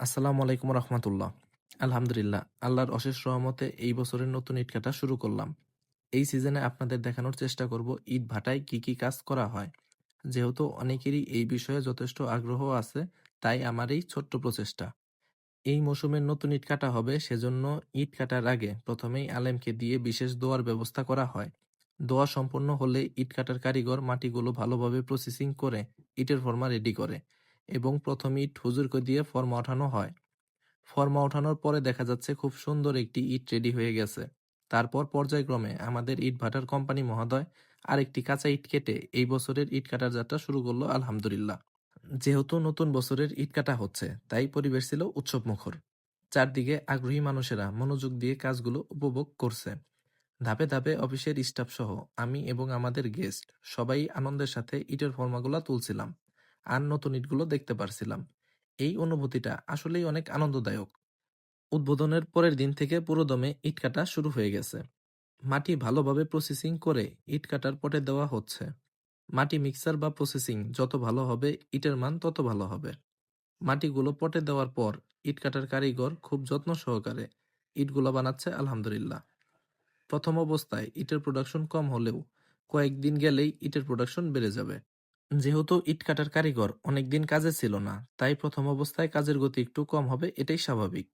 আসসালামু আলাইকুম রহমতুল্লাহ। আলহামদুলিল্লাহ, আল্লাহর অশেষ রহমতে এই বছরের নতুন ইট কাটা শুরু করলাম। এই সিজনে আপনাদের দেখানোর চেষ্টা করব ইট ভাটায় কি কি কাজ করা হয়। যেহেতু অনেকেরই এই বিষয়ে যথেষ্ট আগ্রহ আছে, তাই আমার এই ছোট্ট প্রচেষ্টা। এই মৌসুমের নতুন ইট কাটা হবে, সেজন্য ইট কাটার আগে প্রথমেই আলেমকে দিয়ে বিশেষ দোয়ার ব্যবস্থা করা হয়। দোয়া সম্পন্ন হলে ইট কাটার কারিগর মাটিগুলো ভালোভাবে প্রসেসিং করে, ইটের ফর্মা রেডি করে। এবং প্রথম ইট হুজুরকে দিয়ে ফর্মা ওঠানো হয়। ফর্মা ওঠানোর পরে দেখা যাচ্ছে খুব সুন্দর একটি ইট রেডি হয়ে গেছে। তারপর পর্যায়ক্রমে আমাদের ইট ভাটার কোম্পানি মহোদয় আরেকটি কাঁচা ইট কেটে এই বছরের ইট কাটার যাত্রা শুরু করল, আলহামদুলিল্লাহ। যেহেতু নতুন বছরের ইট কাটা হচ্ছে, তাই পরিবেশ ছিল উৎসব মুখর চারদিকে আগ্রহী মানুষেরা মনোযোগ দিয়ে কাজগুলো উপভোগ করছে। ধাপে ধাপে অফিসের স্টাফ সহ আমি এবং আমাদের গেস্ট সবাই আনন্দের সাথে ইটের ফর্মাগুলো তুলছিলাম। আর নতুন ইটগুলো দেখতে পারছিলাম। এই অনুভূতিটা আসলেই অনেক আনন্দদায়ক। উদ্বোধনের পরের দিন থেকে পুরোদমে ইট কাটা শুরু হয়ে গেছে। মাটি ভালোভাবে প্রসেসিং করে ইট কাটার পটে দেওয়া হচ্ছে। মাটি মিক্সার বা প্রসেসিং যত ভালো হবে, ইটের মান তত ভালো হবে। মাটিগুলো পটে দেওয়ার পর ইট কাটার কারিগর খুব যত্ন সহকারে ইটগুলো বানাচ্ছে আলহামদুলিল্লাহ। প্রথম অবস্থায় ইটের প্রোডাকশন কম হলেও কয়েকদিন গেলেই ইটের প্রোডাকশন বেড়ে যাবে। যেহেতু ইট কাটার কারিগর, অনেকদিন কাজে ছিল না, তাই প্রথম অবস্থায় কাজের গতি একটু কম হবে, এটাই স্বাভাবিক।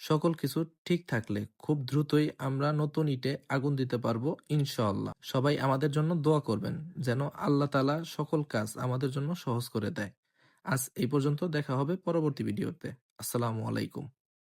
সকল কিছু ঠিক থাকলে খুব দ্রুতই আমরা নতুন ইটে আগুন দিতে পারব, ইনশাআল্লাহ। সবাই আমাদের জন্য দোয়া করবেন, যেন আল্লাহ তালা সকল কাজ আমাদের জন্য সহজ করে দেয়। আজ এই পর্যন্ত দেখা হবে পরবর্তী ভিডিওতে। আসসালামু আলাইকুম।